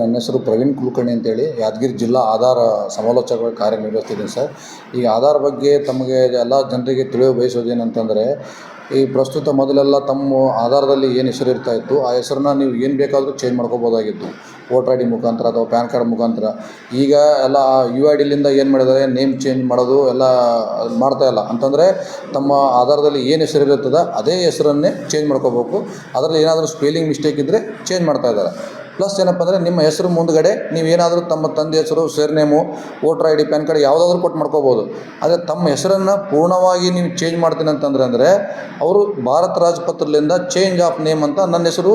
ನನ್ನ ಹೆಸರು ಪ್ರವೀಣ್ ಕುಲಕರ್ಣಿ ಅಂತೇಳಿ. ಯಾದಗಿರಿ ಜಿಲ್ಲಾ ಆಧಾರ ಸಮಾಲೋಚಕ ಕಾರ್ಯನಿರ್ವಹಿಸ್ತಿದ್ದೀನಿ ಸರ್. ಈಗ ಆಧಾರ್ ಬಗ್ಗೆ ತಮಗೆ ಎಲ್ಲ ಜನರಿಗೆ ತಿಳಿಯ ಬಯಸೋದೇನಂತಂದರೆ ಈ ಪ್ರಸ್ತುತ ಮೊದಲೆಲ್ಲ ತಮ್ಮ ಆಧಾರದಲ್ಲಿ ಏನು ಹೆಸರು ಇರ್ತಾ ಇತ್ತು, ಆ ಹೆಸರನ್ನ ನೀವು ಏನು ಬೇಕಾದರೂ ಚೇಂಜ್ ಮಾಡ್ಕೋಬೋದಾಗಿತ್ತು. ವೋಟರ್ ಐ ಡಿ ಮುಖಾಂತರ ಅಥವಾ ಪ್ಯಾನ್ ಕಾರ್ಡ್ ಮುಖಾಂತರ. ಈಗ ಎಲ್ಲ ಯು ಐ ಡಿಲಿಂದ ಏನು ಮಾಡಿದ್ದಾರೆ, ನೇಮ್ ಚೇಂಜ್ ಮಾಡೋದು ಎಲ್ಲ ಮಾಡ್ತಾ ಇಲ್ಲ. ಅಂತಂದರೆ, ತಮ್ಮ ಆಧಾರದಲ್ಲಿ ಏನು ಹೆಸರು ಇರುತ್ತದ, ಅದೇ ಹೆಸರನ್ನೇ ಚೇಂಜ್ ಮಾಡ್ಕೋಬೇಕು. ಅದರಲ್ಲಿ ಏನಾದರೂ ಸ್ಪೆಲ್ಲಿಂಗ್ ಮಿಸ್ಟೇಕ್ ಇದ್ದರೆ ಚೇಂಜ್ ಮಾಡ್ತಾ ಇದ್ದಾರೆ. ಪ್ಲಸ್ ಏನಪ್ಪ ಅಂದರೆ ನಿಮ್ಮ ಹೆಸರು ಮುಂದಗಡೆ ನೀವು ಏನಾದರೂ ತಮ್ಮ ತಂದೆ ಹೆಸರು surname voter I D PAN card ಯಾವುದಾದ್ರೂ ಕೊಟ್ಟು ಮಾಡ್ಕೋಬೋದು. ಆದರೆ ತಮ್ಮ ಹೆಸರನ್ನು ಪೂರ್ಣವಾಗಿ ನೀವು ಚೇಂಜ್ ಮಾಡ್ತೀನಿ ಅಂತಂದ್ರೆ ಅಂದರೆ, ಅವರು ಭಾರತ ರಾಜಪತ್ರದಿಂದ ಚೇಂಜ್ ಆಫ್ ನೇಮ್ ಅಂತ ನನ್ನ ಹೆಸರು,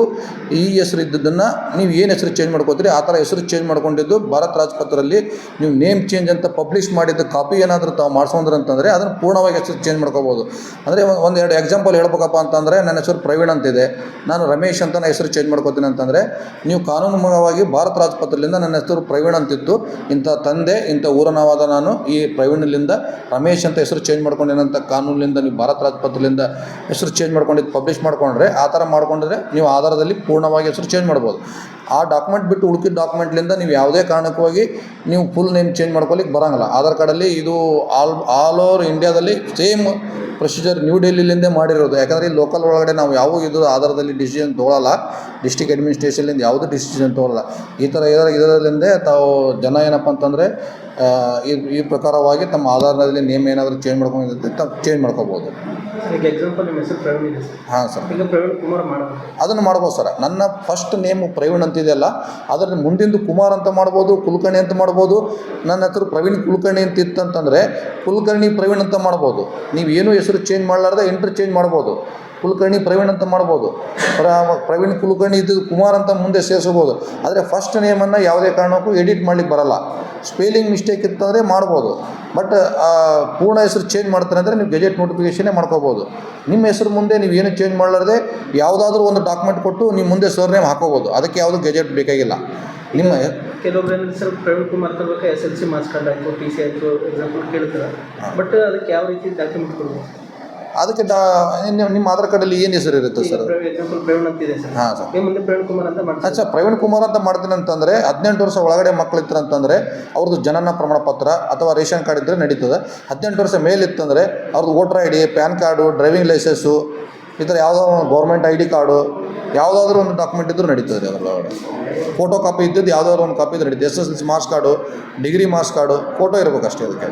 ಈ ಹೆಸರು ಇದ್ದದ್ದನ್ನು ನೀವು ಏನು ಹೆಸರು ಚೇಂಜ್ ಮಾಡ್ಕೋತೀರಿ, ಆ ಥರ ಹೆಸರು ಚೇಂಜ್ ಮಾಡ್ಕೊಂಡಿದ್ದು ಭಾರತ ರಾಜಪತ್ರದಲ್ಲಿ ನೀವು ನೇಮ್ ಚೇಂಜ್ ಅಂತ ಪಬ್ಲಿಷ್ ಮಾಡಿದ್ದ ಕಾಪಿ ಏನಾದರೂ ತಾವು ಮಾಡಿಸ್ಕೊಂಡ್ರೆ ಅಂತಂದರೆ ಅದನ್ನು ಪೂರ್ಣವಾಗಿ ಹೆಸರು ಚೇಂಜ್ ಮಾಡ್ಕೋಬೋದು. ಅಂದರೆ ಒಂದು ಎರಡು ಎಕ್ಸಾಂಪಲ್ ಹೇಳ್ಬೇಕಪ್ಪ ಅಂತಂದರೆ, ನನ್ನ ಹೆಸರು ಪ್ರವೀಣ್ ಅಂತಿದೆ. ನಾನು ರಮೇಶ್ ಅಂತ ನನ್ನ ಹೆಸರು ಚೇಂಜ್ ಮಾಡ್ಕೋತೀನಿ ಅಂತಂದರೆ, ನೀವು ಕಾನೂನುಮಯವಾಗಿ ಭಾರತ ರಾಜಪತ್ರದಿಂದ ನನ್ನ ಹೆಸರು ಪ್ರವೀಣ್ ಅಂತಿತ್ತು. ಇಂಥ ತಂದೆ, ಇಂಥ ಊರನವಾದ ನಾನು ಈ ಪ್ರವೀಣಲಿಂದ ರಮೇಶ್ ಅಂತ ಹೆಸರು ಚೇಂಜ್ ಮಾಡ್ಕೊಂಡೇನಂತ ಕಾನೂನಿನಿಂದ ನೀವು ಭಾರತ ರಾಜಪತ್ರದಿಂದ ಹೆಸರು ಚೇಂಜ್ ಮಾಡ್ಕೊಂಡಿದ್ದು ಪಬ್ಲಿಷ್ ಮಾಡ್ಕೊಂಡ್ರೆ ಆ ಥರ ಮಾಡ್ಕೊಂಡ್ರೆ ನೀವು ಆಧಾರದಲ್ಲಿ ಪೂರ್ಣವಾಗಿ ಹೆಸರು ಚೇಂಜ್ ಮಾಡ್ಬೋದು. ಆ ಡಾಕ್ಯುಮೆಂಟ್ ಬಿಟ್ಟು ಉಳ್ಕಿದ ಡಾಕ್ಯುಮೆಂಟ್ಲಿಂದ ನೀವು ಯಾವುದೇ ಕಾರಣಕ್ಕೂ ಹೋಗಿ ನೀವು ಫುಲ್ ನೇಮ್ ಚೇಂಜ್ ಮಾಡ್ಕೊಲಿಕ್ಕೆ ಬರೋಂಗಿಲ್ಲ. ಆಧಾರ್ ಕಾರ್ಡಲ್ಲಿ ಇದು ಆಲ್ ಆಲ್ ಓವರ್ ಇಂಡಿಯಾದಲ್ಲಿ ಸೇಮ್ ಪ್ರೊಸೀಜರ್ ನ್ಯೂ ಡೆಲ್ಲಿಲಿಂದೇ ಮಾಡಿರೋದು. ಯಾಕಂದರೆ ಈ ಲೋಕಲ್ ಒಳಗಡೆ ನಾವು ಯಾವ ಇದು ಆಧಾರದಲ್ಲಿ ಡಿಸಿಷನ್ ತೊಗೊಳಲ್ಲ. ಡಿಸ್ಟಿಕ್ ಅಡ್ಮಿನಿಸ್ಟ್ರೇಷನ್ಲಿಂದ ಯಾವುದೂ ಡಿಸಿಷನ್ ತೊಗೊಳಲ್ಲ. ಈ ಥರ ಇದರ ಇದರಲ್ಲಿಂದೇ ತಾವು ಜನ ಏನಪ್ಪ ಅಂತಂದರೆ ಈ ಈ ಪ್ರಕಾರವಾಗಿ ತಮ್ಮ ಆಧಾರದಲ್ಲಿ ನೇಮ್ ಏನಾದರೂ ಚೇಂಜ್ ತಾವು ಚೇಂಜ್ ಮಾಡ್ಕೋಬೋದು. ಹಾಂ ಸರ್. ಅದನ್ನು ಮಾಡ್ಬೋದು ಸರ್. ನನ್ನ ಫಸ್ಟ್ ನೇಮ್ ಪ್ರವೀಣ್ ಅಂತಿದೆಯಲ್ಲ ಅದರ ಮುಂದಿಂದು ಕುಮಾರ್ ಅಂತ ಮಾಡ್ಬೋದು ಕುಲಕರ್ಣಿ ಅಂತ ಮಾಡ್ಬೋದು. ನನ್ನ ಹೆಸರು ಪ್ರವೀಣ್ ಕುಲಕರ್ಣಿ ಅಂತ ಇತ್ತಂತಂದರೆ ಕುಲಕರ್ಣಿ ಪ್ರವೀಣ್ ಅಂತ ಮಾಡ್ಬೋದು. ನೀವು ಏನೂ ಹೆಸರು ಚೇಂಜ್ ಮಾಡಲಾರ್ದೆ ಎಂಟ್ರಿ ಚೇಂಜ್ ಮಾಡ್ಬೋದು. ಕುಲಕರ್ಣಿ ಪ್ರವೀಣ್ ಅಂತ ಮಾಡ್ಬೋದು. ಪ್ರ ಪ್ರವೀಣ್ ಕುಲಕರ್ಣಿ ಇದ್ದು ಕುಮಾರ್ ಅಂತ ಮುಂದೆ ಸೇರಿಸ್ಬೋದು. ಆದರೆ ಫಸ್ಟ್ ನೇಮನ್ನು ಯಾವುದೇ ಕಾರಣಕ್ಕೂ ಎಡಿಟ್ ಮಾಡಲಿಕ್ಕೆ ಬರಲ್ಲ. ಸ್ಪೆಲ್ಲಿಂಗ್ ಮಿಸ್ಟೇಕ್ ಇತ್ತಂದರೆ ಮಾಡ್ಬೋದು. ಬಟ್ ಪೂರ್ಣ ಹೆಸರು ಚೇಂಜ್ ಮಾಡ್ತಾರೆ ಅಂದರೆ ನೀವು ಗೆಜೆಟ್ ನೋಟಿಫಿಕೇಷನ್ನೇ ಮಾಡ್ಕೋಬೋದು. ನಿಮ್ಮ ಹೆಸರು ಮುಂದೆ ನೀವು ಏನು ಚೇಂಜ್ ಮಾಡಲಾರ್ದೆ ಯಾವುದಾದ್ರೂ ಒಂದು ಡಾಕ್ಯುಮೆಂಟ್ ಕೊಟ್ಟು ನಿಮ್ಮ ಮುಂದೆ ಸರ್ನೇಮ್ ಹಾಕೋಬೋದು. ಅದಕ್ಕೆ ಯಾವುದು ಗೆಜೆಟ್ ಬೇಕಾಗಿಲ್ಲ. ನಿಮ್ಮ ಕೆಲವೊಬ್ಬರು ಸರ್ ಪ್ರವೀಣ್ ಕುಮಾರ್ ತರಬೇಕು S L C marks card ಆಯಿತು ಟಿ ಸಿ ಆಯಿತು ಎಕ್ಸಾಂಪಲ್ ಕೇಳ್ತಾರೆ. ಬಟ್ ಅದಕ್ಕೆ ಯಾವ ರೀತಿ ಡಾಕ್ಯುಮೆಂಟ್ ಕೊಡ್ಬೋದು? ಅದಕ್ಕೆ ಡಾ ನಿಮ್ಮ- ನಿಮ್ಮ ಆಧಾರ್ ಕಾರ್ಡಲ್ಲಿ ಏನು ಹೆಸರು ಇರುತ್ತೆ ಸರ್? Example Praveen sir. ಹಾಂ ಸರ್. ನಿಮ್ಮ ಮುಂದೆ ಪ್ರವೀಣ್ ಕುಮಾರ್ ಅಂತ ಮಾಡ್ತಾರೆ ಅಚ್ಚಾ ಪ್ರವೀಣ್ ಕುಮಾರ್ ಅಂತ ಮಾಡ್ತೀನಿ ಅಂತಂದರೆ ಹದಿನೆಂಟು ವರ್ಷ ಒಳಗಡೆ ಮಕ್ಕಳು ಇತ್ತು ಅಂತಂದರೆ ಅವ್ರದ್ದು ಜನನ ಪ್ರಮಾಣ ಪತ್ರ ಅಥವಾ ರೇಷನ್ ಕಾರ್ಡ್ ಇದ್ದರೆ ನಡೀತದೆ. ಹದಿನೆಂಟು ವರ್ಷ ಮೇಲಿತ್ತಂದರೆ ಅವ್ರದ್ದು voter I D PAN card driving licence ಈ ಥರ ಯಾವುದೋ ಒಂದು ಗೌರ್ಮೆಂಟ್ ಐ ಡಿ ಕಾರ್ಡು ಯಾವುದಾದ್ರೂ ಒಂದು ಡಾಕ್ಯುಮೆಂಟ್ ಇದ್ದರೂ ನಡೀತದೆ ರೀ ಅದರೊಳಗಡೆ ಫೋಟೋ ಕಾಪಿ ಇದ್ದದ್ದು ಯಾವುದಾದ್ರು ಒಂದು ಕಾಪಿ ಇದ್ದರೆ ನಡೀತದೆ. S S L C marks card degree marks card photo ಇರಬೇಕು ಅಷ್ಟೇ ಅದಕ್ಕೆ.